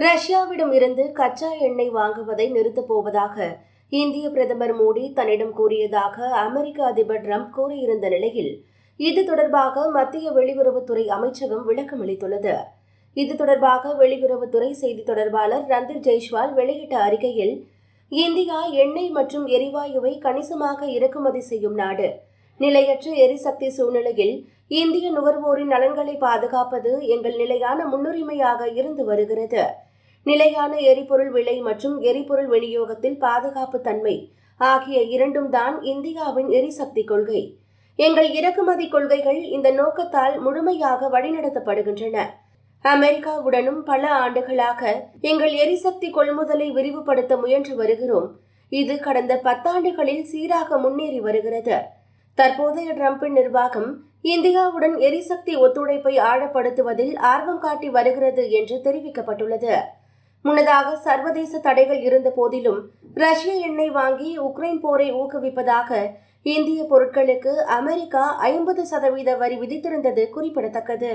ரஷ்யாவிடம் இருந்து கச்சா எண்ணெய் வாங்குவதை நிறுத்தப் போவதாக இந்திய பிரதமர் மோடி தன்னிடம் கூறியதாக அமெரிக்க அதிபர் ட்ரம்ப் கூறியிருந்த நிலையில் இது தொடர்பாக மத்திய வெளியுறவுத்துறை அமைச்சகம் விளக்கமளித்துள்ளது இது தொடர்பாக வெளியுறவுத்துறை செய்தி தொடர்பாளர் ரந்தீர் ஜெய்ஷ்வால் வெளியிட்ட அறிக்கையில் இந்தியா எண்ணெய் மற்றும் எரிவாயுவை கணிசமாக இறக்குமதி செய்யும் நாடு. நிலையற்ற எரிசக்தி சூழ்நிலையில் இந்திய நுகர்வோரின் நலன்களை பாதுகாப்பது எங்கள் நிலையான முன்னுரிமையாக இருந்து வருகிறது. நிலையான எரிபொருள் விலை மற்றும் எரிபொருள் விநியோகத்தில் பாதுகாப்பு தன்மை ஆகிய இரண்டும் தான் இந்தியாவின் எரிசக்தி கொள்கை. எங்கள் இறக்குமதி கொள்கைகள் இந்த நோக்கத்தால் முழுமையாக வழிநடத்தப்படுகின்றன. அமெரிக்காவுடனும் பல ஆண்டுகளாக எங்கள் எரிசக்தி கொள்முதலை விரிவுபடுத்த முயன்று வருகிறோம். இது கடந்த பத்தாண்டுகளில் சீராக முன்னேறி வருகிறது. தற்போதைய டிரம்பின் நிர்வாகம் இந்தியாவுடன் எரிசக்தி ஒத்துழைப்பை ஆழப்படுத்துவதில் ஆர்வம் காட்டி வருகிறது என்று தெரிவிக்கப்பட்டுள்ளது. முன்னதாக சர்வதேச தடைகள் இருந்த போதிலும் ரஷ்ய எண்ணெய் வாங்கி உக்ரைன் போரை ஊக்குவிப்பதாக இந்திய பொருட்களுக்கு அமெரிக்கா ஐம்பது சதவீத வரி விதித்திருந்தது குறிப்பிடத்தக்கது.